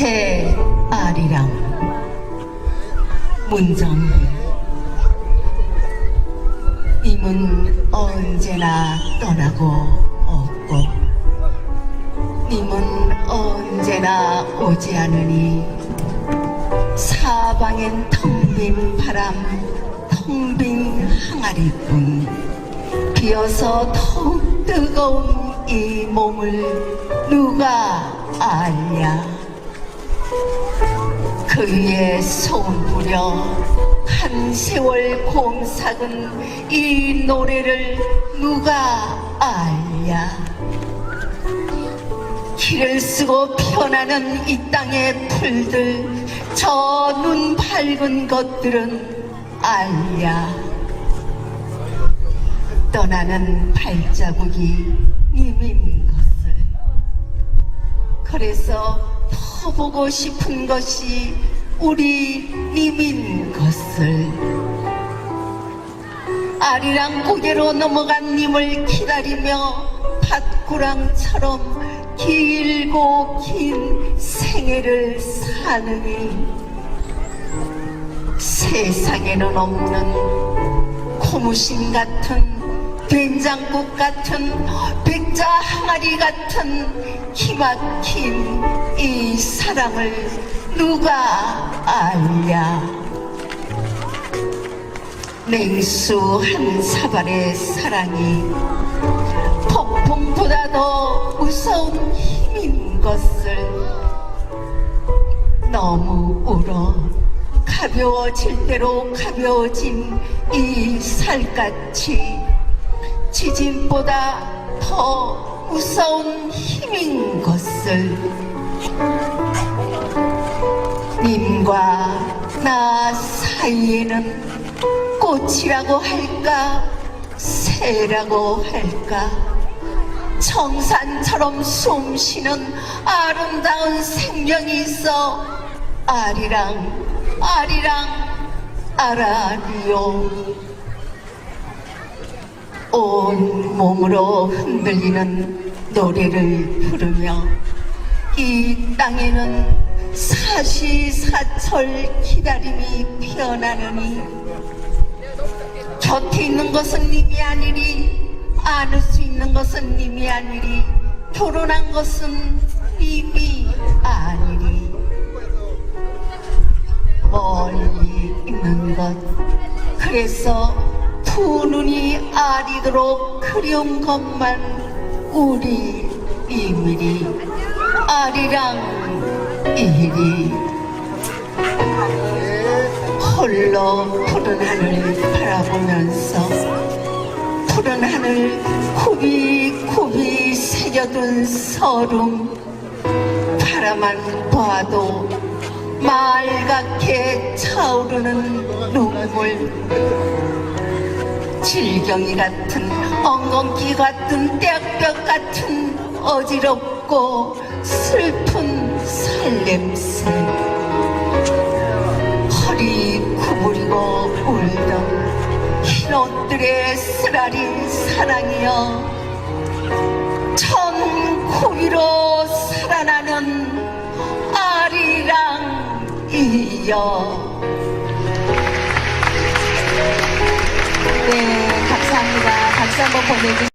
새 아리랑. 문정비 님은 언제나 떠나고 없고 님은 언제나 오지 않으니 사방엔 텅 빈 바람 텅 빈 항아리뿐. 비어서 더욱 뜨거운 이 몸을 누가 알랴 그 위에 소음 부려 한 세월 곰삭은 이 노래를 누가 알랴? 길을 쓰고 피어나는 이 땅의 풀들 저 눈 밝은 것들은 알랴? 떠나는 발자국이 님인 것을. 그래서 더 보고 싶은 것이 우리 님인 것을 아리랑 고개로 넘어간 님을 기다리며 밭구랑처럼 길고 긴 생애를 사느니 세상에는 없는 고무신 같은 된장국 같은 백자 항아리 같은 기막힌 이 사랑을 누가 알랴? 냉수 한 사발의 사랑이 폭풍보다 더 무서운 힘인 것을 너무 울어 가벼워질 대로 가벼워진 이 살갗이 지진보다 더 무서운 힘인 것을. 님과 나 사이에는 꽃이라고 할까 새라고 할까 청산처럼 숨쉬는 아름다운 생명이 있어 아리랑 아리랑 아라리요 온 몸으로 흔들리는 노래를 부르며 이 땅에는 사시사철 기다림이 피어나느니 곁에 있는 것은 님이 아니리 안을 수 있는 것은 님이 아니리 결혼한 것은 님이 아니리 멀리 있는 것. 그래서 두 눈이 아리도록 그리운 것만 우리 이밀이 아리랑 이리. 홀로 푸른 하늘 바라보면서 푸른 하늘 굽이굽이 새겨둔 서름 바라만 봐도 맑게 차오르는 눈물 질경이 같은 엉겅기 같은 떼약볕 같은 어지럽고 슬픈 살냄새. 허리 구부리고 울던 흰 옷들의 쓰라린 사랑이여 천고비로 살아나는 아리랑이여 네 감사합니다. 박수 한번 보내주세요